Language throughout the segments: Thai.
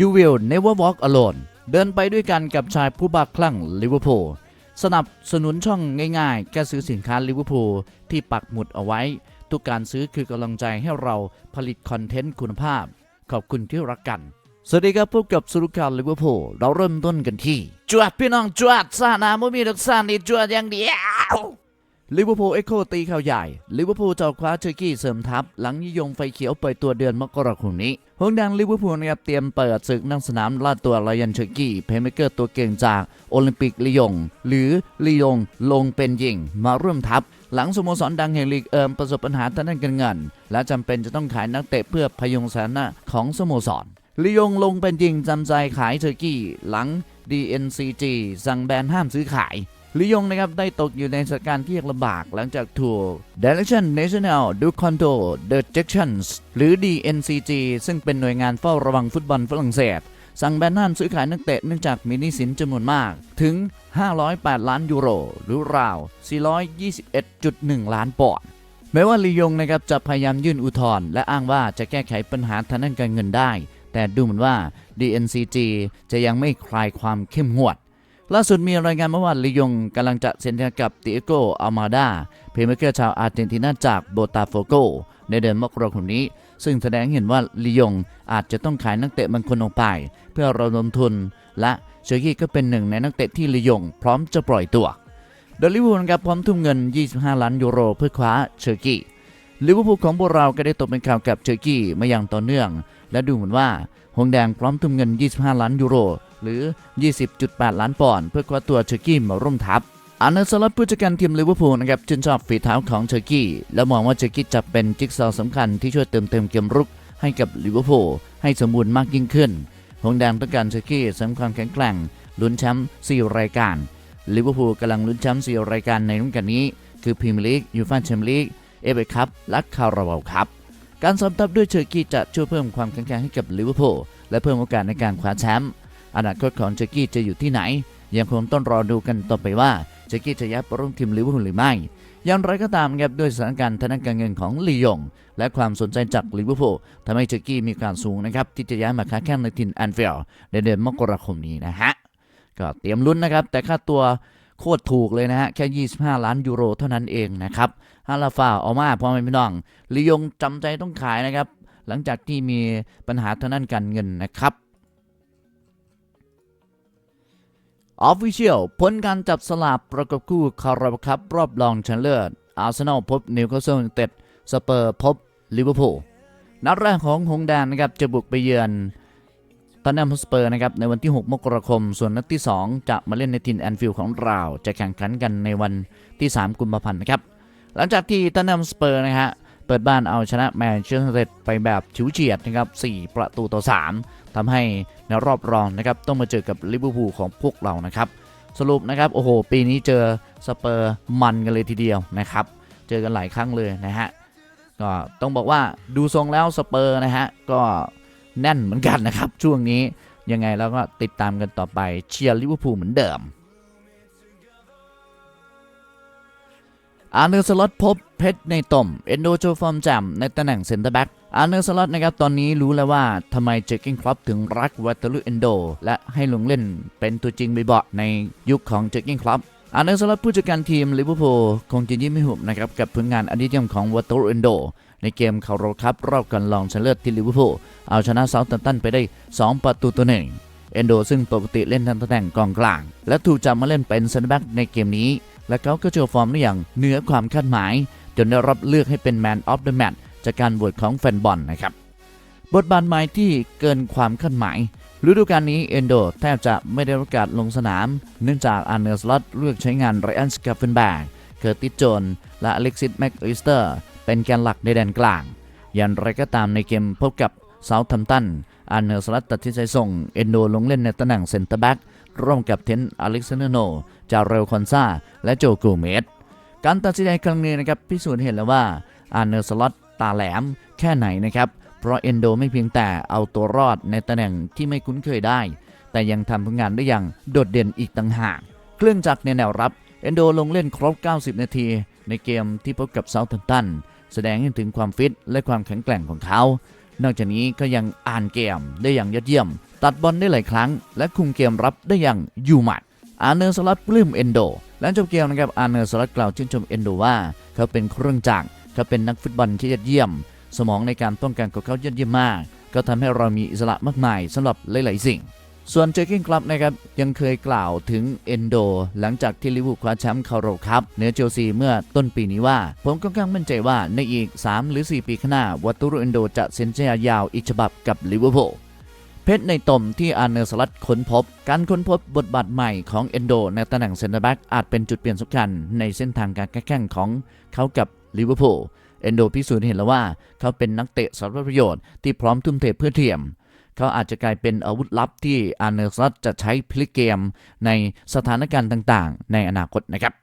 You will never walk alone เดินไปด้วยกันกับชายผู้บ้าคลั่งลิเวอร์พูลสนับสนุนช่องง่ายๆ แค่ซื้อสินค้าลิเวอร์พูลที่ปักหมุดเอาไว้ ทุกการซื้อคือกำลังใจให้เราผลิตคอนเทนต์คุณภาพ ขอบคุณที่รักกัน สวัสดีครับพบกับสุรุการลิเวอร์พูลเราเริ่มต้นกันที่ จวดพี่น้องจวดซานาไม่มีดักซานี่จวดอย่างเดียว ลิเวอร์พูลเอ็กโคตีข่าวใหญ่ลิเวอร์พูลจะคว้าเชอร์กี้เสริมทัพ หลังนิยงไฟเขียวเปิดตัวเดือนมกราคมนี้หงดังลิเวอร์พูลนะครับเตรียมเปิดศึกนั่งสนามลาดตัวรยันเชอร์กี้เพย์เมเกอร์ตัวเก่งจากโอลิมปิกลียง หรือลียงลงเป็นยิงมาร่วมทัพ หลังสโมสรดังแห่งลีกเอิมประสบปัญหาทางด้านการเงิน และจำเป็นจะต้องขายนักเตะเพื่อพยุงสถานะของสโมสรลียงลงเป็นยิงจำใจขายเชอร์กี้หลัง DNCG สั่งแบนห้ามซื้อขาย ลิยงนะครับได้ตกอยู่ในสถานการณ์ที่ยากลำบากหลังจากถูก Direction National du Control de Directions หรือ DNCG ซึ่งเป็นหน่วยงานเฝ้าระวังฟุตบอลฝรั่งเศส สั่งแบนห้ามซื้อขายนักเตะเนื่องจากมีหนี้สินจำนวนมากถึง 508 ล้านยูโร หรือราว 421.1 ล้านปอนด์แม้ว่าลียงนะครับจะพยายามยื่นอุทธรณ์และอ้างว่าจะแก้ไขปัญหาทางด้านการเงินได้ แต่ดูเหมือนว่า DNCG จะยังไม่คลายความเข้มงวด ล่าสุดมีรายงานมาว่าลียงกำลังจะเซ็นสัญญากับติเอโกอัลมาดาเพลย์เมเกอร์ชาวอาร์เจนตินาจากโบตาโฟโกในเดือนมกราคมนี้ ซึ่งแสดงเห็นว่าลียงอาจจะต้องขายนักเตะบางคนออกไป เพื่อระดมทุน และเชอร์กี้ก็เป็นหนึ่งในนักเตะที่ลียงพร้อมจะปล่อยตัวโดยลิเวอร์พูลนะครับพร้อมทุ่มเงิน 25 ล้านยูโรเพื่อคว้าเชอร์กี้ลิเวอร์พูลของพวกเราก็ได้ตกเป็นข่าวกับเชอร์กี้มาอย่างต่อเนื่อง และดูเหมือนว่าหงแดงพร้อมทุ่มเงิน 25 ล้านยูโร หรือ 20.8 ล้านปอนด์เพื่อคว้าตัวเชอร์กี้มาร่วมทัพอาร์เนสลัตผู้จัดการทีมลิเวอร์พูลนะครับชื่นชอบฝีเท้าของเชอร์กี้ และมองว่าเชอร์กี้จะเป็นจิ๊กซอว์สำคัญที่ช่วยเติมเต็มเกมรุกให้กับลิเวอร์พูลให้สมบูรณ์มากยิ่งขึ้นหงแดงต้องการเชอร์กี้เสริมความแข็งแกร่งลุ้นแชมป์4รายการลิเวอร์พูลกำลังลุ้นแชมป์4รายการในรุ่นกันนี้ คือพรีเมียร์ลีกยูฟ่าแชมเปี้ยนลีกเอฟเอคัพและคาราบาวคัพการซ้อมทัพด้วยเชอร์กี้จะช่วยเพิ่มความแข็งแกร่งให้กับลิเวอร์พูลและเพิ่มโอกาสในการคว้าแชมป์ อนาคตของเชอร์กี้จะอยู่ที่ไหน ยังคงต้องรอดูกันต่อไปว่าเชอร์กี้จะย้ายไปร่วมทีมลิเวอร์พูลหรือไม่อย่างไรก็ตามครับด้วยสถานการณ์ทางด้านการเงินของลียง และความสนใจจากลิเวอร์พูลทำให้เชอร์กี้มีการสูงนะครับที่จะย้ายมาค้าแข้งในทีมแอนฟิลด์ในเดือนมกราคมนี้นะฮะก็เตรียมลุ้นนะครับ แต่ค่าตัวโคตรถูกเลยนะฮะ แค่ 25 ล้านยูโรเท่านั้นเองนะครับฮาลาฟาออกมาพอไม่พี่น้องลียงจำใจต้องขายนะครับ หลังจากที่มีปัญหาทางด้านการเงินนะครับ ออฟฟิเชียลผลการจับสลากประกบคู่คาราบาวคัพรอบรองชนะเลิศอาร์เซนอลพบนิวคาสเซิลยูไนเต็ดสเปอร์พบลิเวอร์พูลนัดแรกของหงแดงนะครับจะบุกไปเยือนตอนแนมสเปอร์นะครับในวันที่ 6 มกราคม ส่วนนัดที่ 2 จะมาเล่นในทินแอนฟิลด์ของเราจะแข่งขันกันในวันที่ 3 กุมภาพันธ์นะครับ หลังจากที่ตอนแนมสเปอร์นะฮะเปิดบ้านเอาชนะแมนเชสเตอร์ไนเต็ดไปแบบฉิวเฉียดนะครับ 4 ประตูต่อ 3 ทำให้ในรอบรองนะครับต้องมาเจอกับลิเวอร์พูลของพวกเรานะครับ สรุปนะครับโอ้โห ปีนี้เจอสเปอร์มันกันเลยทีเดียวนะครับ เจอกันหลายครั้งเลยนะฮะก็ต้องบอกว่าดูทรงแล้วสเปอร์นะฮะก็แน่นเหมือนกันนะครับช่วงนี้ยังไงเราก็ติดตามกันต่อไปเชียร์ลิเวอร์พูลเหมือนเดิม อาร์เนอร์สล็อตพบเพชรในต่มเอนโดโจฟอร์มแจมในตำแหน่งเซนเตอร์แบ็กอาร์เนอร์สล็อตนะครับตอนนี้รู้แล้วว่าทำไมเจคกิ้งคลับถึงรักวัตเตอร์ลูเอนโดและให้ลงเล่นเป็นตัวจริงบ่อยๆในยุคของเจคกิ้งคลับอาร์เนอร์สล็อตผู้จัดการทีมลิเวอร์พูลคงจะยิ้มไม่หุบนะครับกับผลงานอดีตเยี่ยมของวัตเตอร์ลูเอนโดในเกมคาร์โรคัพรอบกันรองชนะเลิศที่ลิเวอร์พูลเอาชนะเซาท์แฮมป์ตันไปได้ 2 ประตูต่อหนึ่งเอนโดซึ่งปกติเล่นทางตำแหน่งกองกลาง และถูกจับมาเล่นเป็นเซนเตอร์แบ็กในเกมนี้ และเขาก็โชว์ฟอร์มได้อย่างเหนือความคาดหมาย จนได้รับเลือกให้เป็นแมนออฟเดอะแมตช์จากการโหวตของแฟนบอลนะครับ บทบาทใหม่ที่เกินความคาดหมายฤดูกาลนี้เอนโดแทบจะไม่ได้รับโอกาสลงสนาม เนื่องจากอาร์เนอร์สล็อตเลือกใช้งานไรอันสกาเฟนแบกเคอร์ติสโจน และอเล็กซิสแม็กอิสเตอร์ เป็นแกนหลักในแดนกลาง อย่างไรก็ตามในเกมพบกับเซาท์แฮมตันอาร์เนอร์สล็อตตัดสินใจส่งเอนโดลงเล่นในตำแหน่งเซนเตอร์แบ็ก ร่วมกับเทนอเล็กซานเดอร์โน จาเรลคอนซาและโจกูเมสการตัดสินใจครั้งนี้นะครับพิสูจน์เห็นแล้วว่าอาร์เนอร์สล็อตตาแหลมแค่ไหนนะครับ เพราะเอนโดไม่เพียงแต่เอาตัวรอดในตำแหน่งที่ไม่คุ้นเคยได้ แต่ยังทำผลงานได้อย่างโดดเด่นอีกต่างหาก เครื่องจักรในแนวรับเอนโดลงเล่นครบ 90 นาที ในเกมที่พบกับเซาท์แฮมป์ตัน แสดงให้ถึงความฟิตและความแข็งแกร่งของเขา นอกจากนี้ก็ยังอ่านเกมได้อย่างยอดเยี่ยม ตัดบอลได้หลายครั้ง และคุมเกมรับได้อย่างอยู่หมัดอาร์เนอร์สลัดปลื้มเอนโดหลังจบเกมนะครับอาร์เนอร์สลัดกล่าวชื่นชมเอนโดว่า เขาเป็นเครื่องจักรเขาเป็นนักฟุตบอลที่ยอดเยี่ยม สมองในการป้องกันของเขายอดเยี่ยมมาก ก็ทำให้เรามีอิสระมากมายสำหรับหลาย ๆ สิ่ง ส่วนเจอกินคลับนะครับยังเคยกล่าวถึงเอนโดหลังจากที่ลิเวอร์พูลคว้าแชมป์คาร์โรคัพเหนือเชลซีเมื่อต้นปีนี้ว่า ผมค่อนข้างมั่นใจว่าในอีก 3 หรือ 4 ปีข้างหน้าวัตตุรุเอนโดจะเซ็นสัญญายาวอีกฉบับกับลิเวอร์พูลเพชรในตมที่อาเนอร์สลัดค้นพบ การค้นพบบทบาทใหม่ของเอนโดในตำแหน่งเซนเตอร์แบ็กอาจเป็นจุดเปลี่ยนสำคัญในเส้นทางการแข่งของเขากับลิเวอร์พูลเอนโดพิสูจน์เห็นแล้วว่า เขาเป็นนักเตะสารพัดประโยชน์ที่พร้อมทุ่มเทเพื่อเทียม เขาอาจจะกลายเป็นอาวุธลับที่อาร์เนอร์สลัดจะใช้พลิกเกมในสถานการณ์ต่างๆ ในอนาคตนะครับ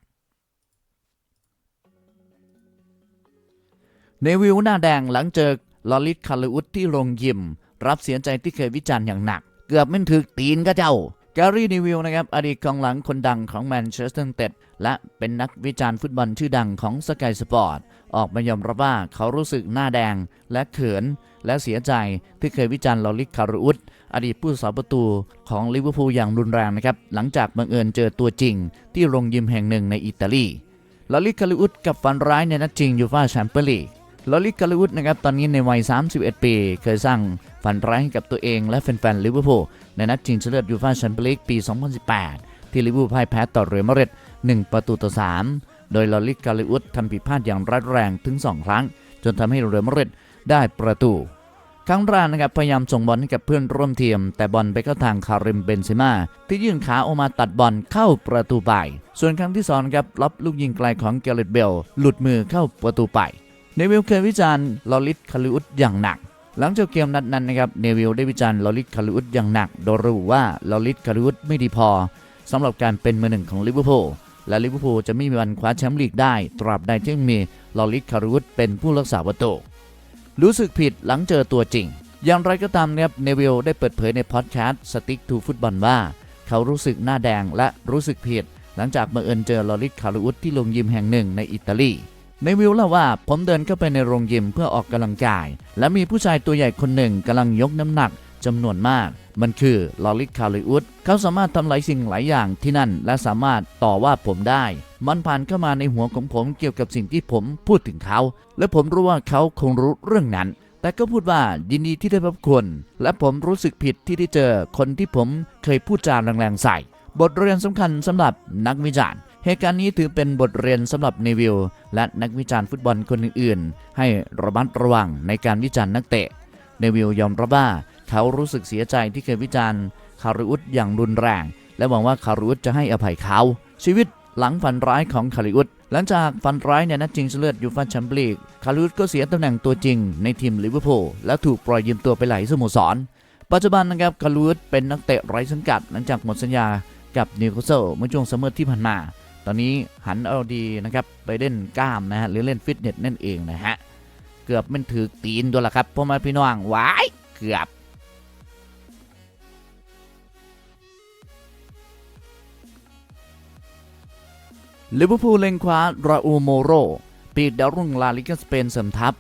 เนวิลหน้าแดงหลังเจอลอริสคาร์ลอุดที่โรงยิม รับเสียใจที่เคยวิจารณ์อย่างหนัก เกือบไม่ถึกตีนก็เจ้า แกรี่นิวิลนะครับอดีตกองหลังคนดังของแมนเชสเตอร์ยูไนเต็ดและเป็นนักวิจารณ์ฟุตบอลชื่อดังของสกายสปอร์ตออกมายอมรับว่าเขารู้สึกหน้าแดงและเขิน และเสียใจที่เคยวิจารณ์ลอริสคาร์ลอุดอดีตผู้สาประตูของลิเวอร์พูลอย่างรุนแรงนะครับ หลังจากบังเอิญเจอตัวจริง ที่โรงยิมแห่งหนึ่งในอิตาลีลอริสคาร์ลอุดกับฟันร้ายในนัดจริงยูฟ่าแชมเปี้ยนลีกลอริกาลวุฒนะครับตอนนี้ในวัย 31 ปี เคยสร้างฝันร้ายให้กับตัวเองและแฟนๆลิเวอร์พูล ในนัดชิงชนะเลิศยูฟ่าแชมเปี้ยนลีกปี 2018 ที่ลิเวอร์พูลพ่ายแพ้ต่อเรอัลมาดริด1 ประตูต่อ 3 โดยลอริสกาลวุฒทำผิดพลาดอย่างร้ายแรงถึง 2 ครั้ง จนทำให้เรอัลมาดริดได้ประตู ครั้งแรกนะครับพยายามส่งบอลให้กับเพื่อนร่วมทีม แต่บอลไปเข้าทางคาริมเบนเซม่าที่ยื่นขาออกมาตัดบอลเข้าประตูไป ส่วนครั้งที่สองครับรับลูกยิงไกลของเกเรตเบล หลุดมือเข้าประตูไปเนวิลเคยวิจารณ์ลอริสคาริอุสอย่างหนัก หลังจากเกมนัดนั้นนะครับเนวิลได้วิจารณ์ลอริสคาริอุสอย่างหนัก โดยระบุว่าลอริสคาริอุสไม่ดีพอสำหรับการเป็นมือหนึ่งของลิเวอร์พูลและลิเวอร์พูลจะไม่มีวันคว้าแชมป์ลีกได้ ตราบใดที่มีลอริสคาริอุสเป็นผู้รักษาประตูรู้สึกผิดหลังเจอตัวจริง อย่างไรก็ตามนะครับเนวิลได้เปิดเผยในพอดแคสต์ Stick to Football ว่า เขารู้สึกหน้าแดงและรู้สึกผิด หลังจากบังเอิญเจอลอริสคาริอุสที่โรงยิมแห่งหนึ่งในอิตาลี ในวิวเล่าว่าผมเดินเข้าไปในโรงยิมเพื่อออกกำลังกาย และมีผู้ชายตัวใหญ่คนหนึ่งกำลังยกน้ำหนักจำนวนมาก มันคือลอริสคาริอุสเขาสามารถทำหลายสิ่งหลายอย่างที่นั่น และสามารถต่อว่าผมได้ มันผ่านเข้ามาในหัวของผมเกี่ยวกับสิ่งที่ผมพูดถึงเขา และผมรู้ว่าเขาคงรู้เรื่องนั้น แต่ก็พูดว่ายินดีที่ได้พบคุณ และผมรู้สึกผิดที่ได้เจอคนที่ผมเคยพูดจาแรงๆใส่ บทเรียนสำคัญสำหรับนักวิจารณ์ เหตุการณ์นี้ถือเป็นบทเรียนสำหรับเนวิลและนักวิจารณ์ฟุตบอลคนอื่นๆ ให้ระมัดระวังในการวิจารณ์นักเตะ เนวิลยอมรับว่าเขารู้สึกเสียใจที่เคยวิจารณ์คาริอุสอย่างรุนแรง และหวังว่าคาริอุสจะให้อภัยเขา ชีวิตหลังฝันร้ายของคาริอุสหลังจากฝันร้ายในนัดชิงชนะเลิศยูฟ่าแชมเปี้ยนลีกคาริอุสก็เสียตำแหน่งตัวจริงในทีมลิเวอร์พูลและถูกปล่อยยืมตัวไปหลายสโมสร ปัจจุบันนะครับคาริอุสเป็นนักเตะไร้สังกัดหลังจากหมดสัญญากับนิวคาสเซิลเมื่อช่วงซัมเมอร์ที่ผ่านมา ตอนนี้หันเอาดีนะครับไปเล่นกล้ามนะฮะหรือเล่นฟิตเนสนั่นเองนะฮะเกือบมันถือตีนตัวละครับพ่อม่พี่น้องวายเกือบลิเวอร์พูลเล็งคว้าราอูโมโรปีกดาวรุ่งลาลิกาสเปนเสริมทัพ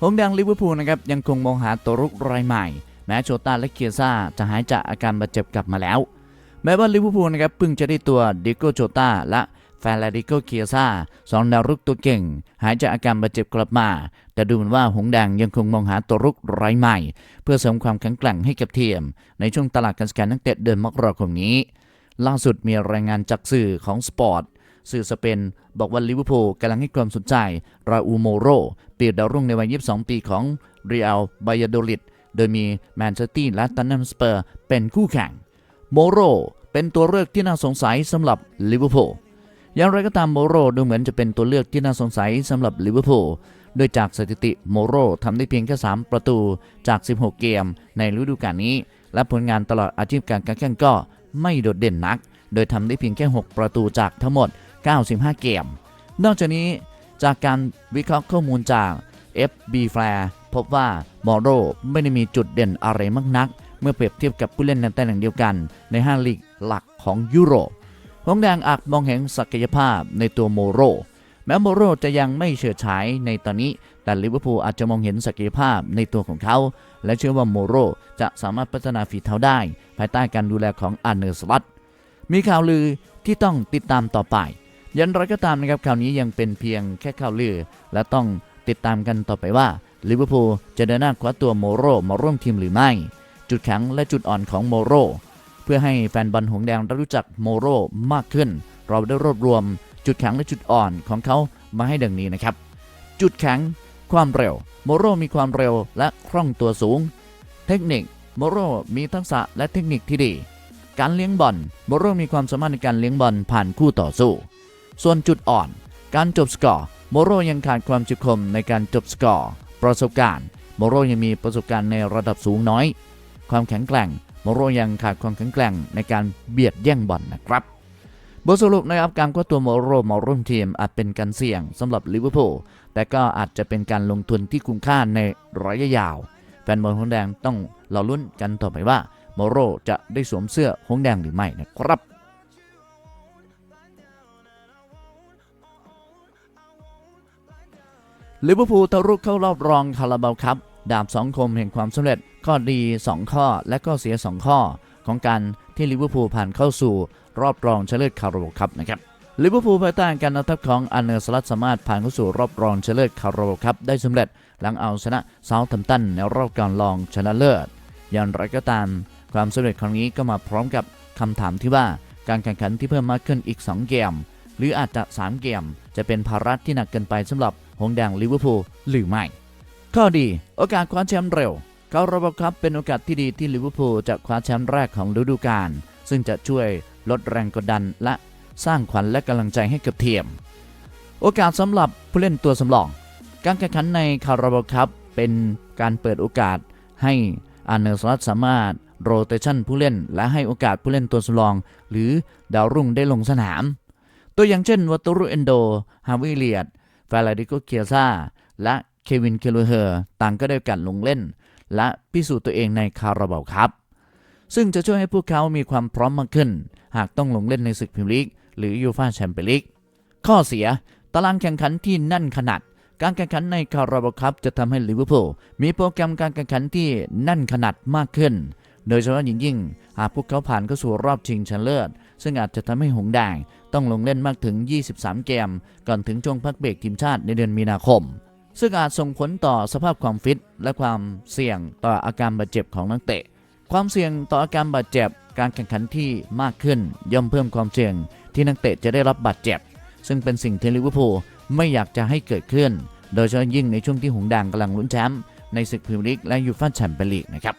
หงส์แดงลิเวอร์พูลนะครับยังคงมองหาตัวรุกรายใหม่ แม้โชต้าและเคียซ่าจะหายจากอาการบาดเจ็บกลับมาแล้ว แม้ว่าลิเวอร์พูลนะครับเพิ่งจะได้ตัวดิโกโจตาและแฟนลาดิโกเคียซ่าสองดาวรุกตัวเก่ง หายจากอาการบาดเจ็บกลับมา แต่ดูเหมือนว่าหงแดงยังคงมองหาตัวรุกรายใหม่ เพื่อเสริมความแข็งแกร่งให้กับทีม ในช่วงตลาดการซื้อขายนักเตะเดือนมกราคมนี้ ล่าสุดมีรายงานจากสื่อของสปอร์ตสื่อสเปน บอกว่าลิเวอร์พูลกำลังให้ความสนใจ ราอูโมโรเปียกดาวรุ่งในวัย 22 ปีของเรียลบายาโดลิดโดยมีแมนเชสเตอร์และตันนัมสเปอร์เป็นคู่แข่ง โมโรเป็นตัวเลือกที่น่าสงสัยสำหรับลิเวอร์พูลอย่างไรก็ตามโมโรดูเหมือนจะเป็นตัวเลือกที่น่าสงสัยสำหรับลิเวอร์พูลโดยจากสถิติโมโรทำได้เพียงแค่ 3 ประตูจาก 16 เกมในฤดูกาลนี้ และผลงานตลอดอาชีพการแข่งก็ไม่โดดเด่นนัก โดยทำได้เพียงแค่ 6 ประตูจากทั้งหมด 95 เกม นอกจากนี้จากการวิเคราะห์ข้อมูลจาก FB f l a r พบว่าโมโรไม่ได้มีจุดเด่นอะไรมากนัก เมื่อเปรียบเทียบกับผู้เล่นในตำแหน่งเดียวกัน ในห้าลีกหลักของยุโรปหงแดงอาจมองเห็นศักยภาพในตัวโมโร แม้โมโรจะยังไม่เฉิดฉายในตอนนี้ แต่ลิเวอร์พูลอาจจะมองเห็นศักยภาพในตัวของเขา และเชื่อว่าโมโรจะสามารถพัฒนาฝีเท้าได้ ภายใต้การดูแลของอาร์เนอร์สลัตมีข่าวลือที่ต้องติดตามต่อไป ยันไรก็ตามนะครับข่าวนี้ยังเป็นเพียงแค่ข่าวลือ และต้องติดตามกันต่อไปว่าลิเวอร์พูลจะเดินหน้าคว้าตัวโมโรมาร่วมทีมหรือไม่ จุดแข็งและจุดอ่อนของโมโร เพื่อให้แฟนบอลหงแดงรู้จักโมโรมากขึ้น เราได้รวบรวม จุดแข็งและจุดอ่อนของเขามาให้ดังนี้นะครับ จุดแข็งความเร็ว โมโรมีความเร็วและคล่องตัวสูง เทคนิค โมโรมีทักษะและเทคนิคที่ดี การเลี้ยงบอล โมโรมีความสามารถในการเลี้ยงบอลผ่านคู่ต่อสู้ ส่วนจุดอ่อน การจบสกอร์ โมโรยังขาดความจุคมในการจบสกอร์ ประสบการณ์ โมโรยังมีประสบการณ์ในระดับสูงน้อย ความแข็งแกร่งโมโรยังขาดความแข็งแกร่งในการเบียดแย่งบอลนะครับบทสรุปนะครับการคว้าตัวโมโรมาร่วมทีมอาจเป็นการเสี่ยงสำหรับลิเวอร์พูลแต่ก็อาจจะเป็นการลงทุนที่คุ้มค่าในระยะยาว แฟนบอลหงแดงต้องรอลุ้นกันต่อไปว่าโมโรจะได้สวมเสื้อหงแดงหรือไม่นะครับลิเวอร์พูลทะลุเข้ารอบรองคาราบาวครับดาบสองคมแห่งความสำเร็จ ข้อดี 2 ข้อและก็เสีย 2 ข้อ ของการที่ลิเวอร์พูลผ่านเข้าสู่รอบรองชนะเลิศคาราบาวครับนะครับลิเวอร์พูลภายใต้การนำทัพของอันเนอร์สลัดสามารถผ่านเข้าสู่รอบรองชนะเลิศคาราบาวครับได้สำเร็จหลังเอาชนะเซาท์แฮมป์ตันในรอบการรองชนะเลิศอย่างไรก็ตาม ความสำเร็จครั้งนี้ก็มาพร้อมกับคำถามที่ว่าการแข่งขันที่เพิ่มมากขึ้นอีก 2 เกม หรืออาจจะ 3 เกม จะเป็นภาระที่หนักเกินไปสำหรับหงแดงลิเวอร์พูลหรือไม่ข้อดี โอกาสคว้าแชมป์เร็ว คาราบาครับเป็นโอกาสที่ดีที่ลิเวอร์พูลจะคว้าแชมป์แรกของฤดูกาลซึ่งจะช่วยลดแรงกดดันและสร้างขวัญและกำลังใจให้กับทีม โอกาสสำหรับผู้เล่นตัวสำรอง การแข่งขันในคาราบาครับเป็นการเปิดโอกาสให้อาร์เนอร์สลัดสามารถโรเตชันผู้เล่น และให้โอกาสผู้เล่นตัวสำรอง หรือดาวรุ่งได้ลงสนาม ตัวอย่างเช่นวัตรุเอนโด ฮาวิเลียดฟาลาดิโกเคียซาและเควินเคลูเฮอร์ต่างก็ได้กันลงเล่น และพิสูจน์ตัวเองในคาราบาวครับ ซึ่งจะช่วยให้พวกเขามีความพร้อมมากขึ้น หากต้องลงเล่นในศึกพรีเมียร์ลีกหรือยูฟาแชมเปี้ยนลีกข้อเสียตารางแข่งขันที่แนั่นขนาด การแข่งขันในคาราบาวครับจะทำให้ลิเวอร์พูลมีโปรแกรมการแข่งขันที่แน่นขนาดมากขึ้น โดยเฉพาะยิ่งยิ่ง หากพวกเขาผ่านเข้าสู่รอบชิงชนะเลิศ ซึ่งอาจจะทำให้หงแดงต้องลงเล่นมากถึง 23 เกม ก่อนถึงช่วงพักเบรกทีมชาติในเดือนมีนาคม ซึ่งอาจส่งผลต่อสภาพความฟิต และความเสี่ยงต่ออาการบาดเจ็บของนักเตะ ความเสี่ยงต่ออาการบาดเจ็บ การแข่งขันที่มากขึ้น ย่อมเพิ่มความเสี่ยงที่นักเตะจะได้รับบาดเจ็บ ซึ่งเป็นสิ่งที่ลิเวอร์พูลไม่อยากจะให้เกิดขึ้น โดยเฉพาะยิ่งในช่วงที่หงแดงกำลังลุ้นแชมป์ในศึกพรีเมียร์ลีกและยูฟ่าแชมเปี้ยนลีกนะครับ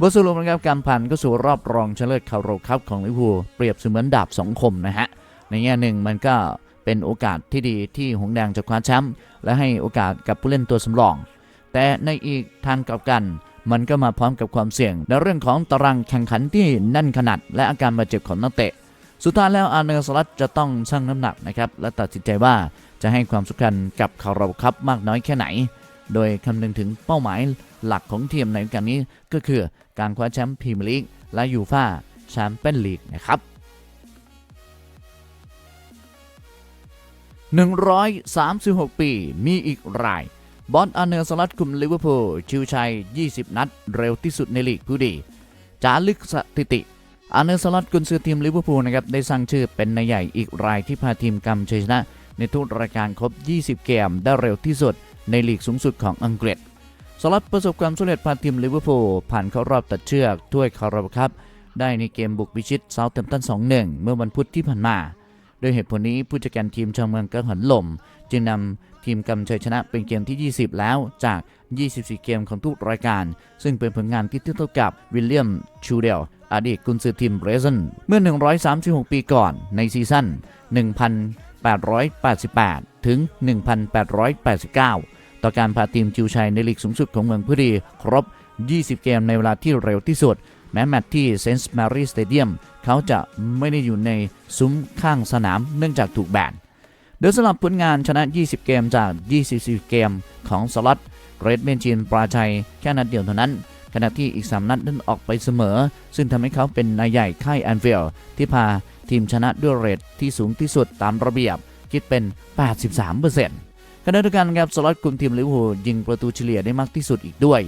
บทสรุปนะครับการผ่านเข้าสู่รอบรองชนะเลิศคาร์โรคัพของลิเวอร์พูลเปรียบเสมือนดาบสองคมนะฮะในแง่หนึ่งมันก็ เป็นโอกาสที่ดีที่หงแดงจะคว้าแชมป์และให้โอกาสกับผู้เล่นตัวสำรอง แต่ในอีกทางกลับกัน มันก็มาพร้อมกับความเสี่ยง ในเรื่องของตารางแข่งขันที่แน่นขนาด และอาการบาดเจ็บของนักเตะ สุดท้ายแล้วอาร์เนอร์สลัดจะต้องชั่งน้ำหนักนะครับและตัดสินใจว่าจะให้ความสำคัญกับคาราบาวคัพมากน้อยแค่ไหน โดยคำนึงถึงเป้าหมายหลักของทีมในการนี้ก็คือการคว้าแชมป์พรีเมียร์ลีกและยูฟ่าแชมเปี้ยนลีกนะครับ 136 ปี มีอีกราย บอลอาร์เนอร์สลัดคุมลิเวอร์พูลชิวชัย 20 นัด เร็วที่สุดในลีกผู้ดีจารึกสถิติอาร์เนอร์สลัดกุนซือทีมลิเวอร์พูลนะครับได้สร้างชื่อเป็นนายใหญ่อีกรายที่พาทีมกำชัยชนะ ในทุกรายการครบ 20 เกมได้เร็วที่สุดในลีกสูงสุดของอังกฤษสลัดประสบความสำเร็จพาทีมลิเวอร์พูลผ่านเข้ารอบตัดเชือกถ้วยคาราบครับ ได้ในเกมบุกพิชิตเซาท์แฮมป์ตัน 2-1 เมื่อวันพุธที่ผ่านมา ดยเหตุผลนี้ผู้จัดการทีมชาวเมืองกังหันลม จึงนำทีมกำชัยชนะเป็นเกมที่ 20 แล้วจาก 24 เกมของทุกรายการ ซึ่งเป็นผลงานที่เทียบเท่ากับวิลเลียมชูเดลอดีตกุนซือทีมเรซันเมื่อ 136 ปีก่อนในซีซั่น 1888 ถึง 1889 ต่อการพาทีมจิวชัยในลีกสูงสุดของเมืองพุรีครบ 20 เกมในเวลาที่เร็วที่สุด แม้แมตช์ที่เซนต์แมรี่สเตเดียมเขาจะไม่ได้อยู่ในซุ้มข้างสนามเนื่องจากถูกแบนโดยสำหรับผลงานชนะ 20 เกมจาก 24 เกมของสล็อตเรดเมนจีนปราชัยแค่นัดเดียวเท่านั้น ขณะที่อีก 3 นัดนั้นออกไปเสมอ ซึ่งทำให้เขาเป็นนายใหญ่ค่ายแอนฟิลที่พาทีมชนะด้วยเรทที่สูงที่สุดตามระเบียบ คิดเป็น 83%ขณะเดียวกันครับสล็อตกลุ่มทีมลิเวอร์พูลยิงประตูเฉลี่ยได้มากที่สุดอีกด้วย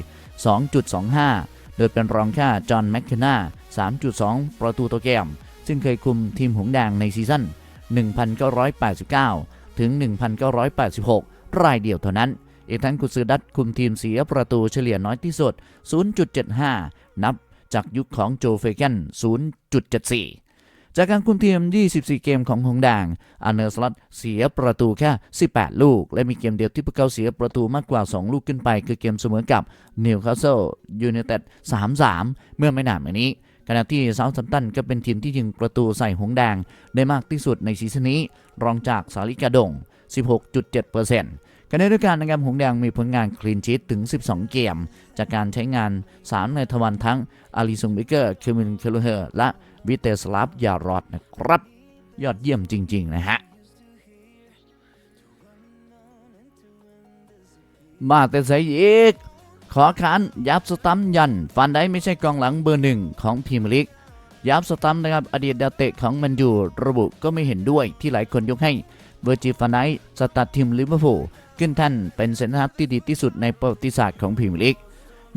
2.25 โดยเป็นรองแค่จอห์นแมคเคนา3.2 ประตูต่อเกม ซึ่งเคยคุมทีมหงแดงในซีซั่น 1989 ถึง 1986 รายเดียวเท่านั้น อีกทั้งกุซือดัตคุมทีมเสียประตูเฉลี่ยน้อยที่สุด 0.75 นับจากยุคของโจเฟเกน0.74 จากการคุมทีม 24 เกมของหงส์แดงอันเนอร์สล็อตเสียประตูแค่ 18 ลูก และมีเกมเดียวที่พวกเขาเสียประตูมากกว่า 2 ลูกขึ้นไป คือเกมเสมอกับนิวคาสเซิลยูไนเต็ด 3-3 เมื่อไม่นานมานี้ขณะที่เซาท์แฮมตันก็เป็นทีมที่ยิงประตูใส่หงส์แดงได้มากที่สุดในซีซั่นนี้ รองจากสาลิกาดง 16.7%ขณะเดียกันนะครับหงแดงมีผลงานคลีนชีตถึง 12 เกม จากการใช้งาน 3 ในทวันทั้งอาริซุงบิเกอร์ เคมิน เคลเฮอร์ และ วิเตสลาฟยารอดนะครับ ยอดเยี่ยมจริง ๆ นะฮะ มาแต่ใส่อีก ขอขานยับสตัมยัน ฟันได้ไม่ใช่กองหลังเบอร์หนึ่งของพรีมลีกยับสตัมนะครับ อดีตดาวเตะของแมันยูระบุก็ไม่เห็นด้วยที่หลายคนยกให้เวอร์จิฟันไดสตาร์ทีมลิเวอร์พูลขึ้นแท่นเป็นเซนเตอร์ฮับที่ดีที่สุดในประวัติศาสตร์ของพรีเมียร์ลีก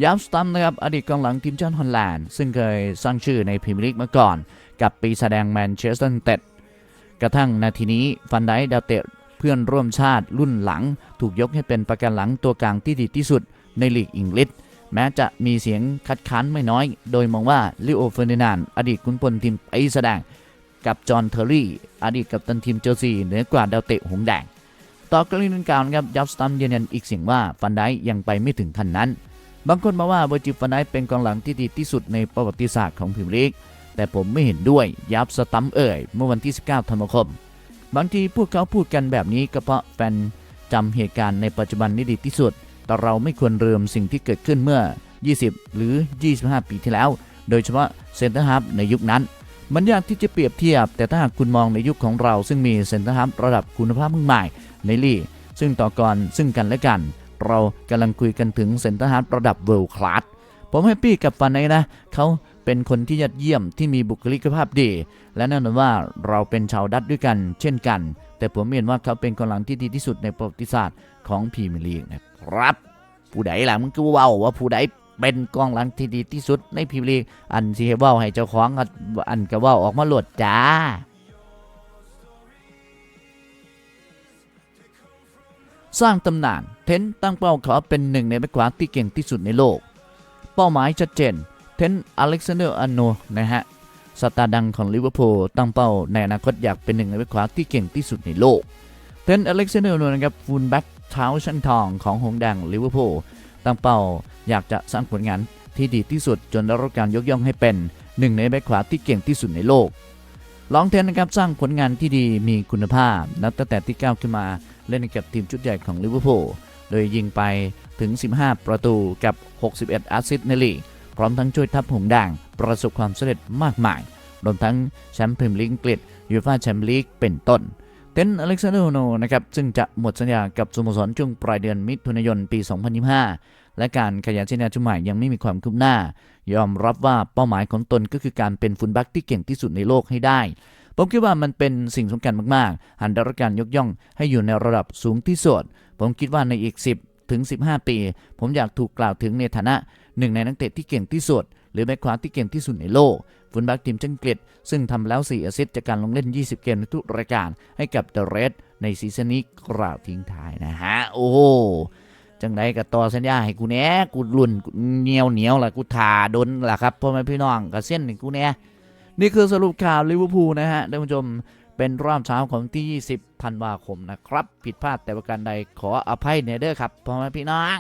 ยับสตัมนะครับอดีตกองหลังทีมชาติฮอลแลนด์ ซึ่งเคยสร้างชื่อในพรีเมียร์ลีกมาก่อน กับปีแสดงแมนเชสเตอร์เต็ดกระทั่งนาทีนี้ฟันไดดาวเตะเพื่อนร่วมชาติรุ่นหลัง ถูกยกให้เป็นประกันหลังตัวกลางที่ดีที่สุดในลีกอังกฤษแม้จะมีเสียงคัดค้านไม่น้อย โดยมองว่าลิโอเฟอร์ดินานอดีตขุนพลทีมไอแสดง กับจอห์นเทอร์รี่ อดีตกัปตันทีมเชลซีเหนือกว่าดาวเตะหงแดง ต่อกรณีดังกล่าวนะครับยับสตัมยืนยันอีกเสียงว่าฟันไดยังไปไม่ถึงขั้นนั้น บางคนมาว่าเวอร์จิฟันไดเป็นกองหลังที่ดีที่สุดในประวัติศาสตร์ของพรีเมียร์ลีก แต่ผมไม่เห็นด้วยยับสตัมเอ่ย เมื่อวันที่ 19ธันวาคม บางทีพวกเขาพูดกันแบบนี้ก็เพราะแฟนจำเหตุการณ์ในปัจจุบันนี้ดีที่สุด แต่เราไม่ควรลืมสิ่งที่เกิดขึ้นเมื่อ 20 หรือ 25 ปีที่แล้ว โดยเฉพาะเซนเตอร์ฮับในยุคนั้น มันยากที่จะเปรียบเทียบ แต่ถ้าหากคุณมองในยุคของเรา ซึ่งมีเซนเตอร์ฮับระดับคุณภาพมากมายในลีกซึ่งต่อกรซึ่งกันและกัน เรากำลังคุยกันถึงเซนเตอร์ฮับระดับเวิลด์คลาสผมแฮปปี้กับฟันไนนะเขาเป็นคนที่ยอดเยี่ยมที่มีบุคลิกภาพดี และแน่นอนว่าเราเป็นชาวดัตด้วยกัน เช่นกัน แต่ผมเห็นว่าเขาเป็นกองหลังที่ดีที่สุดในประวัติศาสตร์ของพรีเมียร์ลีกนะครับ ผู้ใดล่ะมึงก็ว้าว่าผู้ใดเป็นกองหลังที่ดีที่สุดในพรีเมียร์ลีกอันสิให้เว้าให้เจ้าของอันก็เว้าออกมาหลดจ้า สร้างตำนาน เทนตั้งเป้าขอเป็นหนึ่งในแบ็คขวาที่เก่งที่สุดในโลก เป้าหมายชัดเจน เทนอเล็กซานเดอร์อโนนะฮะสตาร์ดังของลิเวอร์พูลตั้งเป้าในอนาคตอยากเป็นหนึ่งในแบ็คขวาที่เก่งที่สุดในโลก เทนอเล็กซานเดอร์อโนนะครับฟูลแบ็กเท้าชั้นทองของหงส์แดงลิเวอร์พูลตั้งเป้าอยากจะสร้างผลงานที่ดีที่สุดจนได้รับการยกย่องให้เป็นหนึ่งในแบ็คขวาที่เก่งที่สุดในโลกลองเทนนะครับสร้างผลงานที่ดีมีคุณภาพ นับตั้งแต่ที่ก้าวขึ้นมา เล่นกับทีมชุดใหญ่ของลิเวอร์พูล โดยยิงไปถึง 15 ประตูกับ 61 แอสซิสต์ในลีก พร้อมทั้งช่วยทัพหงส์แดงประสบความสำเร็จมากมาย รวมทั้งแชมป์พรีเมียร์ลีกอังกฤษยูฟ่าแชมเปี้ยนลีกเป็นต้น เทนอเล็กซานเดอร์โนนะครับ ซึ่งจะหมดสัญญากับสโมสรช่วงปลายเดือนมิถุนายนปี 2025 และการขยายสัญญาชุดใหม่ยังไม่มีความคืบหน้า ยอมรับว่าเป้าหมายของตนก็คือการเป็นฟุตบ็กที่เก่งที่สุดในโลกให้ได้ ผมคิดว่ามันเป็นสิ่งสำคัญมากๆ หันดรับการยกย่องให้อยู่ในระดับสูงที่สุด ผมคิดว่าในอีก 10 ถึง 15 ปี ผมอยากถูกกล่าวถึงในฐานะหนึ่งในนักเตะที่เก่งที่สุด หรือแบ็คขวาที่เก่งที่สุดในโลก ฟุตบอลทีมชาติอังกฤษซึ่งทำแล้ว4แอสซิสต์จากการลงเล่น 20 เกมในทุกรายการให้กับเดอะเรดในซีซั่นนี้กล่าวทิ้งท้ายนะฮะ โอ้จังไดกับต่อสัญญาให้กูแหน่กูรุ่นกูเหนียวเหนียวล่ะกูถ่าดนล่ะครับพ่อแม่พี่น้องกับเส้นให้กูแหน่ นี่คือสรุปข่าวลิเวอร์พูลนะฮะท่านผู้ชมเป็นรอบเช้าของที่ 20ธันวาคมนะครับ ผิดพลาดแต่ประการใดขออภัยในเด้อครับพ่อแม่พี่น้อง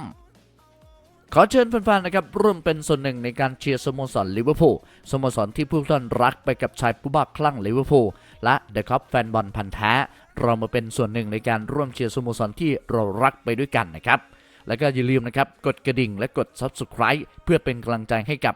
ขอเชิญแฟนๆนะครับร่วมเป็นส่วนหนึ่งในการเชียร์สโมสรลิเวอร์พูลสโมสรที่ผู้ท่านรักไปกับชายผู้บ้าคลั่งลิเวอร์พูลและเดอะคัพแฟนบอลพันธ์แท้ เรามาเป็นส่วนหนึ่งในการร่วมเชียร์สโมสรที่เรารักไปด้วยกันนะครับ แล้วก็อย่าลืมนะครับกดกระดิ่งและกด Subscribe เพื่อเป็นกำลังใจให้กับ